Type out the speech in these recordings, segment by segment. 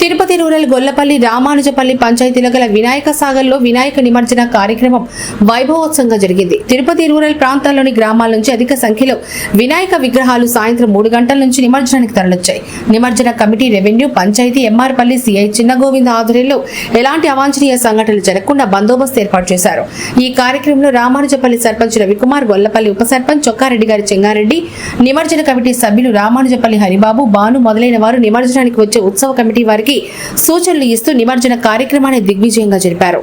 Rural Gollapalli రామానుజపల్లి పంచాయతీలో గల వినాయక సాగర్లో వినాయక నిమజ్జన కార్యక్రమం వైభవోత్సవంగా జరిగింది. తిరుపతి రూరల్ ప్రాంతాల్లోని గ్రామాల నుంచి అధిక సంఖ్యలో వినాయక విగ్రహాలు సాయంత్రం మూడు గంటల నుంచి నిమజ్జనానికి తరలొచ్చాయి నిమజ్జన committee revenue panchayat MRPalli CI Chinnagovinda ఆధ్వర్యంలో ఎలాంటి అవాంఛనీయ సంఘటనలు జరగకుండా బందోబస్తు ఏర్పాటు చేశారు. ఈ కార్యక్రమంలో రామానుజపల్లి సర్పంచ్ రవికుమార్ గొల్లపల్లి ఉప సర్పంచ్ చొక్కారెడ్డి గారి చెంగారెడ్డి నిమజ్జన కమిటీ సభ్యులు రామానుజపల్లి హరిబాబు బాను మొదలైన వారు నిమజ్జనానికి వచ్చే ఉత్సవ కమిటీ వారికి సూచనలు ఇస్తూ నిమజ్జన కార్యక్రమాన్ని దిగ్విజయంగా జరిపారు.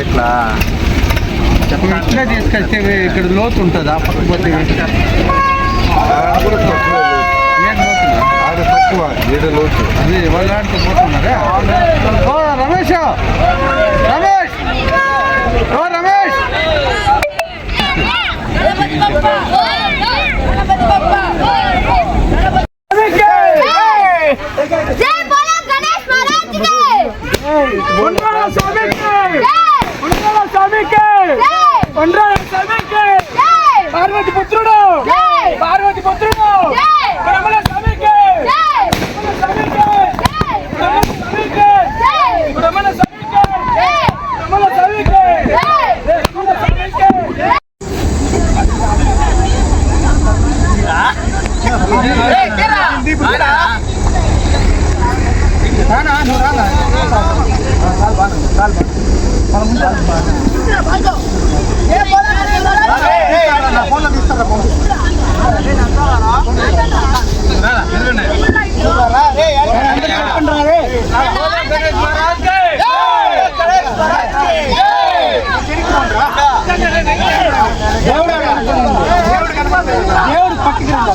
ఎట్లా ఇట్లా తీసుకొస్తే ఇక్కడ లోతు ఉంటుందా? పక్కపోతే తక్కువ లోతు. ఏం లోతుందా ఆడ తక్కువ ఈడ లోతు. అది వాళ్ళంటే పోతున్నారా? ఓ రమేష్ రమేష్! పార్వతి పుత్రుడు!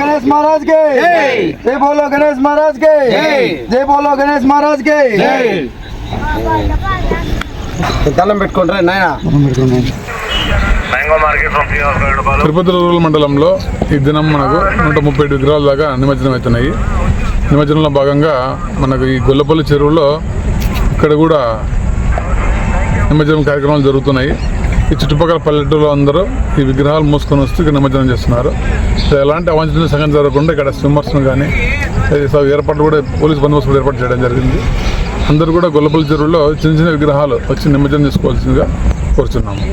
గణేష్ మహారాజ్ కే. జై. బోలో గణేష్ మహారాజ్ కే. జై. బోలో గణేష్ మహారాజ్ కే. దండం పెట్టుకుంటారా నాయన? తిరుపతి రూరల్ మండలంలో ఈ దినం మనకు నూట ముప్పై ఐదు విగ్రహాల దాకా నిమజ్జనం అవుతున్నాయి. నిమజ్జనంలో భాగంగా మనకు ఈ గొల్లపల్లి చెరువులో ఇక్కడ కూడా నిమజ్జనం కార్యక్రమాలు జరుగుతున్నాయి. ఈ చుట్టుపక్కల పల్లెటూరులో అందరూ ఈ విగ్రహాలు మూసుకొని వస్తూ ఇక్కడ నిమజ్జనం చేస్తున్నారు. సో ఎలాంటి అవాంఛనీయ సంఘటన జరగకుండా ఇక్కడ స్విమ్మర్స్ను కానీ ఏర్పాట్లు కూడా పోలీస్ బందోబస్తు కూడా ఏర్పాటు చేయడం జరిగింది. అందరూ కూడా గొల్లపల్లి చెరువులో చిన్న చిన్న విగ్రహాలు వచ్చి నిమజ్జనం చేసుకోవాల్సిందిగా కోరుచున్నాము.